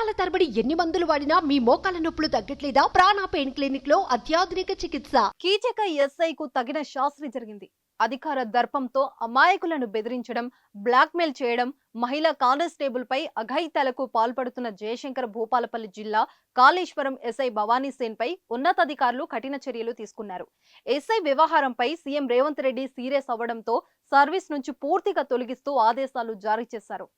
సంవత్సరాల తరబడి ఎన్ని మందులు వాడినా మీ మోకాల నొప్పులు తగ్గట్లేదా? ప్రాణ పెయిన్ క్లినిక్లో అత్యాధునిక చికిత్స. కీచక ఎస్ఐకు తగిన శాస్త్రి జరిగింది. అధికార దర్పంతో అమాయకులను బెదిరించడం బ్లాక్మెయిల్ చేయడం మహిళా కానిస్టేబుల్ పై అఘాయిత్యాలకు పాల్పడుతున్న జయశంకర్ భూపాలపల్లి జిల్లా కాళేశ్వరం ఎస్ఐ భవానీ సేన్ పై ఉన్నతాధికారులు కఠిన చర్యలు తీసుకున్నారు. ఎస్ఐ వ్యవహారంపై సీఎం రేవంత్ రెడ్డి సీరియస్ అవ్వడంతో సర్వీస్ నుంచి పూర్తిగా తొలగిస్తూ ఆదేశాలు జారీ చేశారు.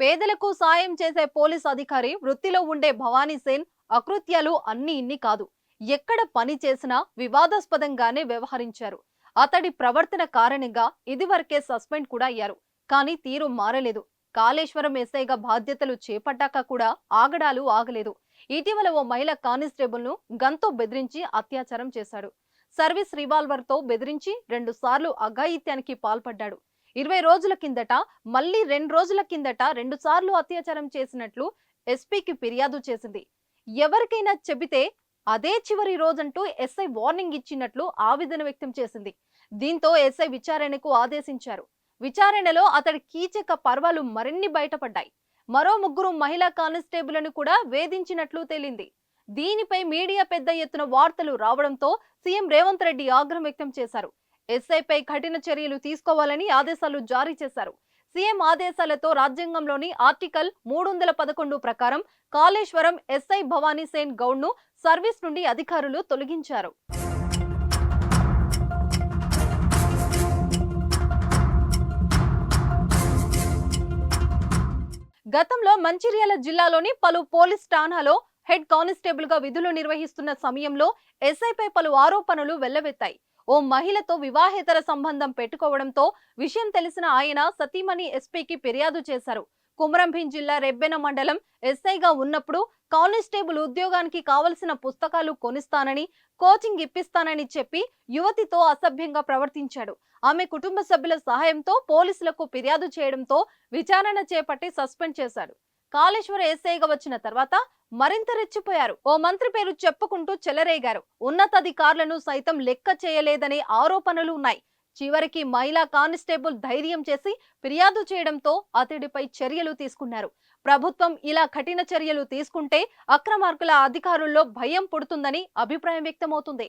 పేదలకు సాయం చేసే పోలీస్ అధికారి వృత్తిలో ఉండే భవానీసేన్ అకృత్యాలు అన్ని ఇన్ని కాదు. ఎక్కడ పని చేసినా వివాదాస్పదంగానే వ్యవహరించారు. అతడి ప్రవర్తన కారణంగా ఇదివరకే సస్పెండ్ కూడా అయ్యారు. కానీ తీరు మారలేదు. కాళేశ్వరం ఎస్ఐగా బాధ్యతలు చేపట్టాక కూడా ఆగడాలు ఆగలేదు. ఇటీవల ఓ మహిళ కానిస్టేబుల్ను గన్తో బెదిరించి అత్యాచారం చేశాడు. సర్వీస్ రివాల్వర్తో బెదిరించి రెండుసార్లు అఘాయిత్యానికి పాల్పడ్డాడు. ఇరవై రోజుల కిందట మళ్ళీ రెండు రోజుల కిందట రెండు సార్లు అత్యాచారం చేసినట్లు ఎస్పీకి ఫిర్యాదు చేసింది. ఎవరికైనా చెబితే అదే చివరి రోజంటూ ఎస్ఐ వార్నింగ్ ఇచ్చినట్లు ఆవేదన వ్యక్తం చేసింది. దీంతో ఎస్ఐ విచారణకు ఆదేశించారు. విచారణలో అతడి కీచక పర్వాలు మరిన్ని బయటపడ్డాయి. మరో ముగ్గురు మహిళా కానిస్టేబుల్ను కూడా వేధించినట్లు తేలింది. దీనిపై మీడియా పెద్ద ఎత్తున వార్తలు రావడంతో సీఎం రేవంత్ రెడ్డి ఆగ్రహం వ్యక్తం చేశారు. ఎస్ఐపై కఠిన చర్యలు తీసుకోవాలని ఆదేశాలు జారీ చేశారు. సీఎం ఆదేశాలతో రాజ్యాంగంలోని ఆర్టికల్ మూడు వందల పదకొండు ప్రకారం కాళేశ్వరం ఎస్ఐ భవానీ సేన్ సర్వీస్ నుండి అధికారులు తొలగించారు. గతంలో మంచిర్యాల జిల్లాలోని పలు పోలీస్ ఠాణాలో హెడ్ కానిస్టేబుల్గా విధులు నిర్వహిస్తున్న సమయంలో ఎస్ఐపై పలు ఆరోపణలు వెల్లవెత్తాయి ఓ మహిళతో వివాహేతర సంబంధం పెట్టుకోవడంతో విషయం తెలిసిన ఆయన సతీమణి ఎస్పీకి ఫిర్యాదు చేశారు. కుమరంభీం జిల్లా రెబ్బెన మండలం ఎస్ఐగా ఉన్నప్పుడు కానిస్టేబుల్ ఉద్యోగానికి కావలసిన పుస్తకాలు కొనిస్తానని కోచింగ్ ఇప్పిస్తానని చెప్పి యువతితో అసభ్యంగా ప్రవర్తించాడు. ఆమె కుటుంబ సభ్యుల సహాయంతో పోలీసులకు ఫిర్యాదు చేయడంతో విచారణ చేపట్టి సస్పెండ్ చేశాడు. కాళేశ్వర ఎస్ఐగా వచ్చిన తర్వాత మరింత రెచ్చిపోయారు. ఓ మంత్రి పేరు చెప్పుకుంటూ చెలరేగారు. ఉన్నతాధికారులను సైతం లెక్క చేయలేదనే ఆరోపణలు ఉన్నాయి. చివరికి మహిళా కానిస్టేబుల్ ధైర్యం చేసి ఫిర్యాదు చేయడంతో అతడిపై చర్యలు తీసుకున్నారు. ప్రభుత్వం ఇలా కఠిన చర్యలు తీసుకుంటే అక్రమార్కుల అధికారుల్లో భయం పుడుతుందని అభిప్రాయం వ్యక్తమవుతుంది.